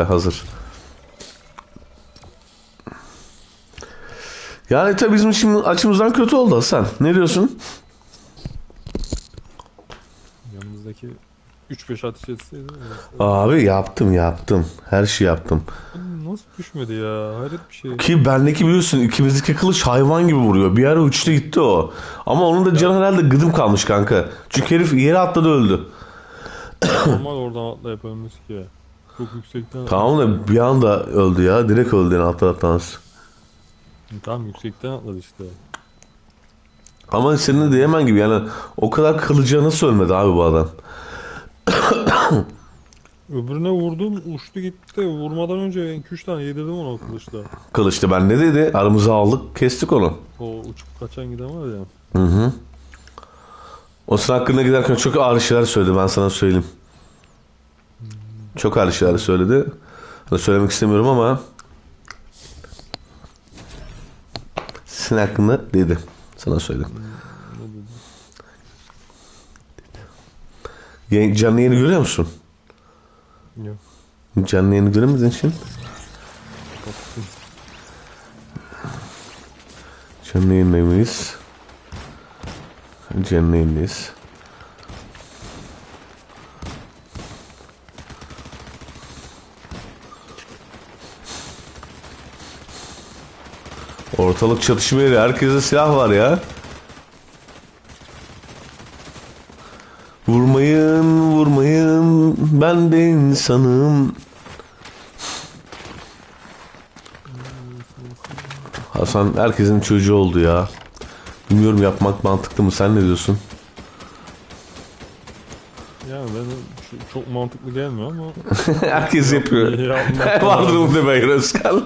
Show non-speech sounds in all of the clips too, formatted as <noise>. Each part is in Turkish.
hazır. Yani tabii bizim şimdi açımızdan kötü oldu Hasan. Ne diyorsun? Yanımızdaki 3-5 ateş etseydi. Abi yaptım yaptım. Her şeyi yaptım. Nasıl düşmedi ya? Hayret bir şey. Ki bendeki biliyorsun ikimizdeki kılıç hayvan gibi vuruyor. Bir ara uçtu gitti o. Ama onun da canı herhalde gıdım kalmış kanka. Çünkü herif yere atladı öldü. Normal oradan atla yapamıyoruz ki. Çok yüksekten. Tamam da bir anda öldü ya. Direkt öldü yani atlar atlamaz. Tamam yüksekten atladı işte. Ama senin de diyemem gibi yani o kadar kılıcıya nasıl ölmedi abi bu adam? <coughs> Öbürüne vurdum uçtu gitti. Vurmadan önce 2-3 tane yedirdim ona kılıçla. Kılıçta ben ne dedi? Aramıza aldık kestik onu. O uçup kaçan giden var ya. Hı hı. O sen hakkında giderken çok ağır şeyler söyledi ben sana söyleyeyim. Çok ağır şeyler söyledi. Söylemek istemiyorum ama senin hakkında dedi. Sana söyledim. Canlı yayını görüyor musun? Yok. Canlı yayını göremedin şimdi. Canlı yayındayız. Canlı yayındayız. Ortalık çatışma yeri. Herkeste silah var ya. Vurmayın, vurmayın. Ben de insanım. Hasan herkesin çocuğu oldu ya. Bilmiyorum yapmak mantıklı mı? Sen ne diyorsun? Yani ben çok mantıklı gelmiyor ama <laughs> Herkes yapıyor. <laughs> Vardır lazım. muhtemelen Özkan.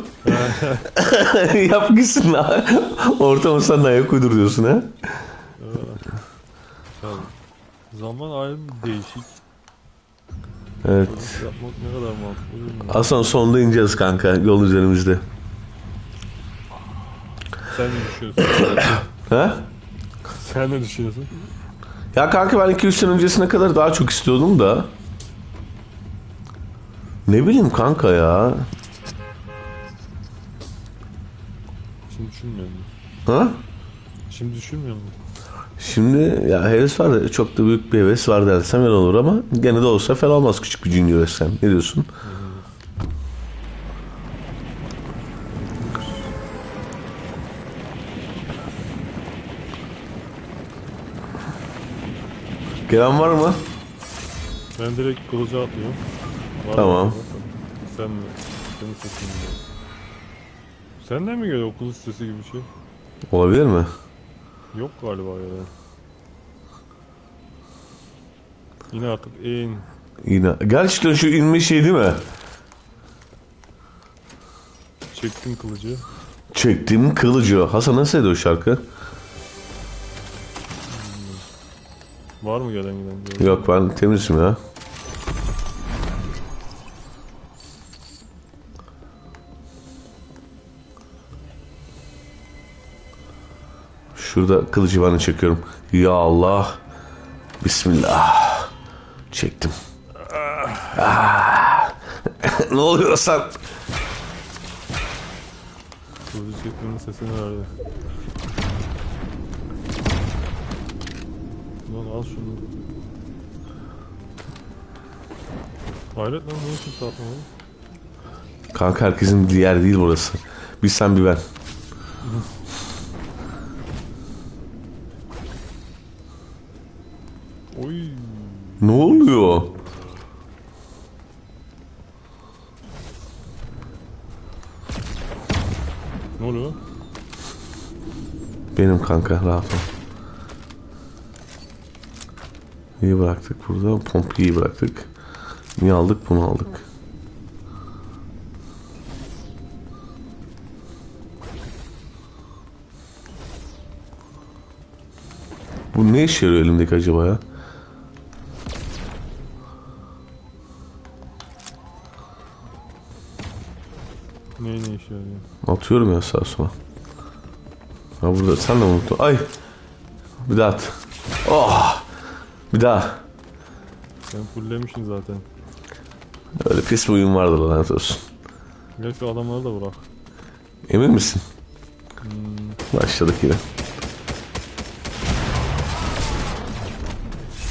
<laughs> Yap gitsin ha. Ortama sen de ayak uydur diyorsun ha. Tabii. Zaman ayrı bir değişik. Evet. Yapmak ne kadar mantıklı bilmiyorum. Hasan sonunda ineceğiz kanka yol üzerimizde. Sen ne düşünüyorsun? <coughs> Ha? Sen ne düşünüyorsun? Ya kanka ben 2-3 sene öncesine kadar daha çok istiyordum da. Ne bileyim kanka ya. Şimdi düşünmüyor musun? Ha? Şimdi düşünmüyor musun? Şimdi ya heves var da çok da büyük bir heves var dersem yalan olur ama gene de olsa fena olmaz küçük bir junior etsem. Ne diyorsun? Gelen var mı? Ben direkt kılıca atlıyorum. Var Tamam. Sen mi? Senin sesin mi? Senden mi geliyor o kılıç sesi gibi bir şey? Olabilir mi? Yok galiba ya. Yine artık en Yine. Gerçekten şu inme şey değil mi? çektim kılıcı. Çektiğim kılıcı. Hasan nasıl o şarkı? Var mı gelen giden? Yok ben temizim ya. Şurada kılıcı de çekiyorum. Ya Allah. Bismillah. Çektim. Ah. <laughs> ne oluyor Hasan? Kılıcı çekmenin sesini verdi. Lan al şunu. Hayret lan bunu kimse atmamalı. Kanka herkesin bir yer değil burası. Bir sen bir ben. <laughs> Oy. Ne oluyor? Ne oluyor? Benim kanka rahat ol. İyi bıraktık burada. Pompu iyi bıraktık. Niye aldık? Bunu aldık. Bu ne işe yarıyor elimdeki acaba ya? Ne ne işe yarıyor? Atıyorum ya sağa sola. Ha burada sen de unuttun? Ay. Bir daha at. Oh. Bir daha. Sen fulllemişsin zaten. Öyle pis bir oyun vardır lanet olsun. Gel şu adamları da bırak. Emin misin? Hmm, Başladık yine.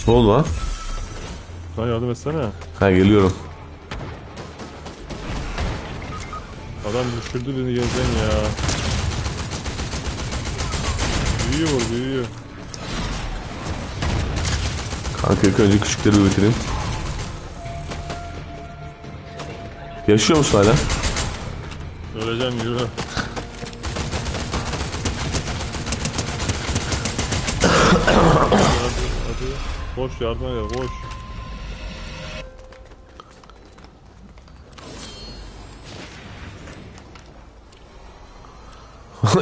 Ne oldu lan? Lan yardım etsene. Ha geliyorum. Adam düşürdü beni gezen ya. Büyüyor büyüyor. Kanka ilk önce küçükleri bitireyim. Yaşıyor musun hala? Öleceğim yürü. <coughs> hadi, hadi. Koş yardıma gel koş.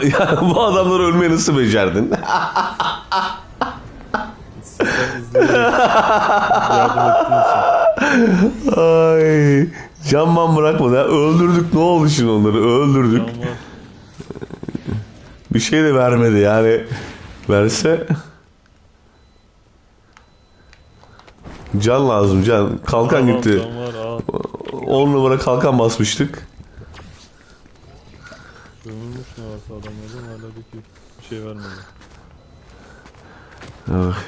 <laughs> ya bu adamları ölmeyi nasıl becerdin? <laughs> Ay. Canman bırakmadı ya. Öldürdük ne oldu şimdi onları? Öldürdük. Bir şey de vermedi yani. Verse... Can lazım can. Kalkan tamam, gitti. can var al. 10 numara kalkan basmıştık. Varsa adamlardan hala bir, şey vermedi. Ah.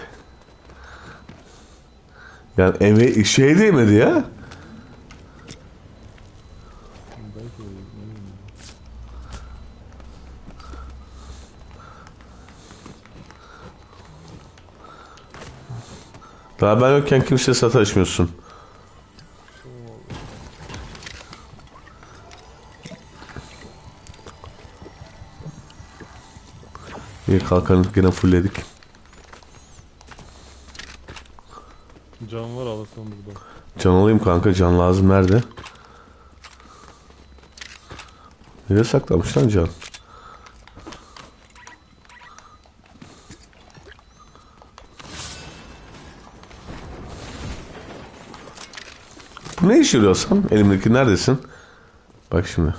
Yani eme şey değmedi ya. Daha ben yokken kimse sataşmıyorsun. İyi kalkanı gene fullledik. Can var alasın burada. Can alayım kanka can lazım nerede? Nereye saklamış lan can? Bu ne işe yarıyor Hasan? Elimdeki neredesin? Bak şimdi.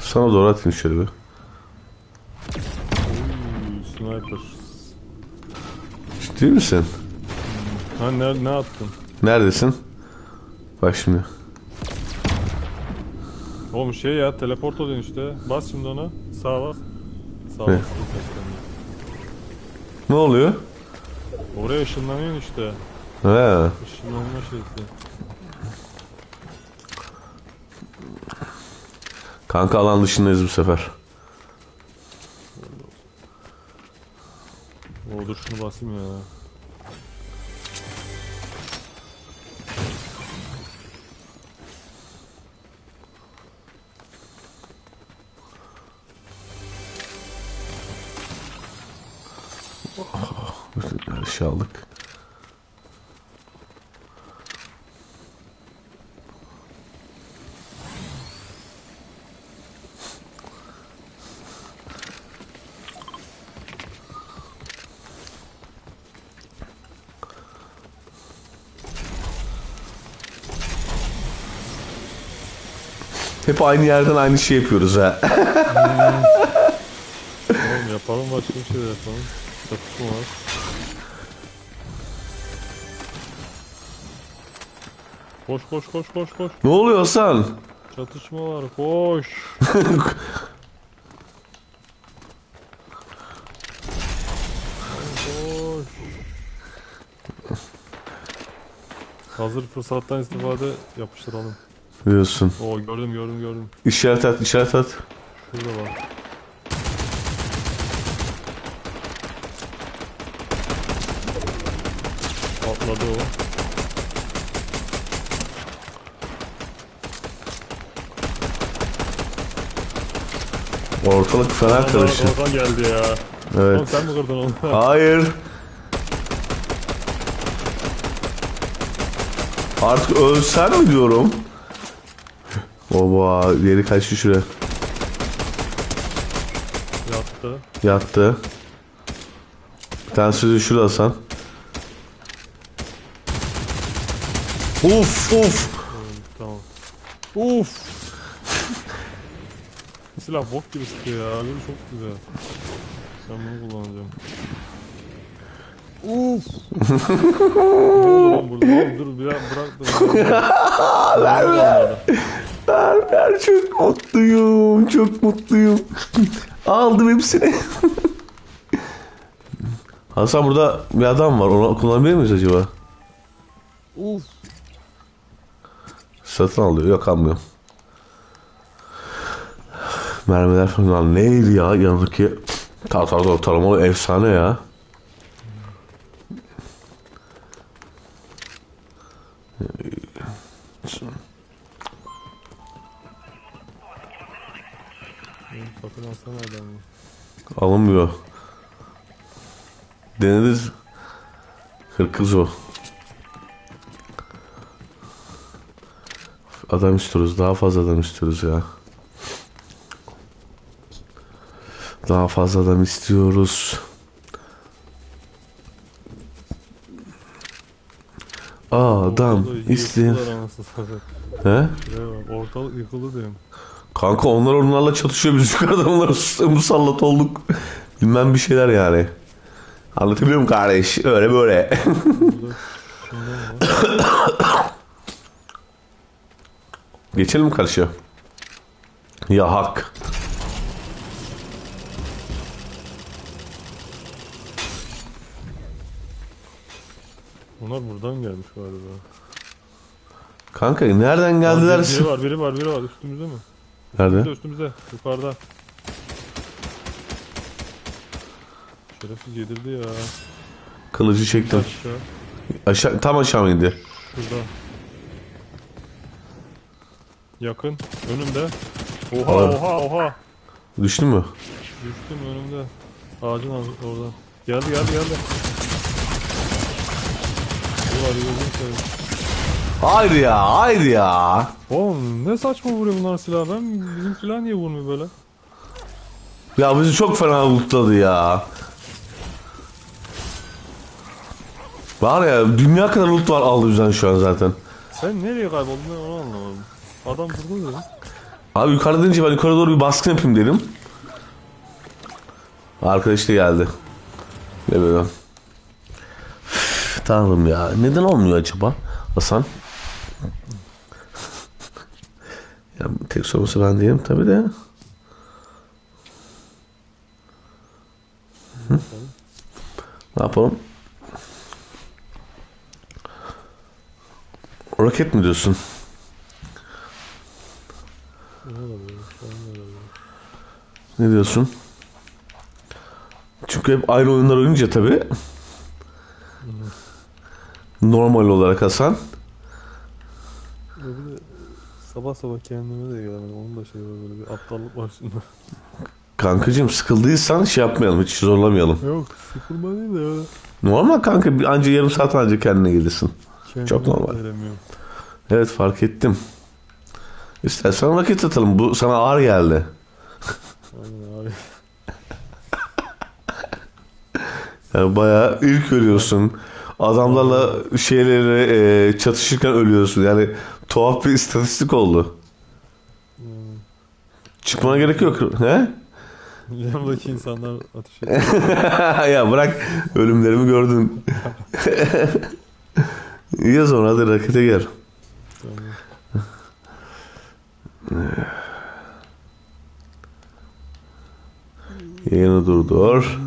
Sana doğru atayım şöyle bir. Ciddi misin? Ha ne, ne attın? Neredesin? Bak şimdi. Oğlum şey ya teleport oluyor işte. Bas şimdi ona. Sağa bas. Sağa Ne? bas. Ne oluyor? Oraya ışınlanıyorsun işte. He. Işınlanma şeysi. Kanka alan dışındayız bu sefer. O dur şunu basayım ya. Şey aldık. Hep aynı yerden aynı şey yapıyoruz ha. Oğlum yapalım başka bir şey de yapalım. Çatışma var. Koş koş koş koş koş. ne oluyor Hasan? Çatışma var koş. <laughs> koş. Hazır fırsattan istifade yapıştıralım. Diyorsun. Oo gördüm gördüm gördüm. İşaret at, işaret at. Şurada bak. Atladı o. Ortalık fena karıştı. Oradan geldi ya. Evet. Oğlum sen mi kırdın onu? <laughs> Hayır. Artık ölsen mi diyorum? Oba yeri kaçtı şuraya. Yattı. Yattı. Bir tane sözü şurada Hasan. Uf uf. Tamam. Uf. <laughs> Silah bok gibi sıkıyor ya. Böyle çok güzel. Ben bunu kullanacağım. Uf. <laughs> ne oldu lan burada? Oğlum dur bir bırak dur. ver ver. Çok mutluyum. Çok mutluyum. Aldım hepsini. Hasan burada bir adam var. Onu kullanabilir miyiz acaba? Uf. Satın alıyor. Yok almıyorum. Mermiler falan neydi ya yanındaki Tartar ortalamalı efsane ya. Satın alsana adamı. Alınmıyor. Deneriz. Hırkız o. Adam istiyoruz. Daha fazla adam istiyoruz ya. Daha fazla adam istiyoruz. Aa adam satayım. He? Ortalık yıkıldı diyorum. Kanka onlar onlarla çatışıyor biz yukarıdan onlara musallat olduk. Bilmem bir şeyler yani. Anlatabiliyor muyum kardeş? Öyle böyle. <coughs> Geçelim mi karşıya? Ya hak. Bunlar buradan gelmiş galiba. Kanka nereden geldiler? Biri var, biri var, biri var. Üstümüzde mi? Nerede? Üstümüzde, üstümüzde. Yukarıda. Şerefsiz yedirdi ya. Kılıcı çektim. Aşağı. Aşağı, tam aşağı mıydı? Şurada. Yakın. Önümde. Oha Var. oha oha. Düştü mü? Düştüm önümde. Ağacın ar- orada. Geldi geldi geldi. Ulan seveyim. Hayır ya, hayır ya. Oğlum ne saçma vuruyor bunlar silah. Ben bizim silah niye vurmuyor böyle? Ya bizi çok fena lootladı ya. Var ya dünya kadar loot var aldı bizden şu an zaten. Sen nereye kayboldun ben onu anlamadım. Adam burada ya. Abi yukarıda deyince ben yukarı doğru bir baskın yapayım dedim. Arkadaş da geldi. Ne böyle? Tanrım ya. Neden olmuyor acaba Hasan? <laughs> ya tek sorumlusu ben değilim tabi de. Hı? Ne yapalım? Roket mi diyorsun? Ne diyorsun? Çünkü hep aynı oyunlar oynayınca tabi. Normal olarak Hasan. Ya bir de sabah kendime de gelemedim. Onun da şey var böyle bir aptallık var şimdi. Kankacığım sıkıldıysan şey yapmayalım hiç zorlamayalım. Yok sıkılma değil de öyle. Normal kanka bir anca yarım saat anca kendine gelirsin. Kendime Çok normal. Evet fark ettim. İstersen vakit atalım. Bu sana ağır geldi. Aynen abi. Yani bayağı ilk ölüyorsun. Adamlarla şeyleri e, çatışırken ölüyorsun. Yani tuhaf bir istatistik oldu. Yani, Çıkmana gerek yok. He? yanımdaki insanlar ateş ediyor. <laughs> ya bırak ölümlerimi gördün. O zaman hadi rakete gel. Tamam. Yayını durdur.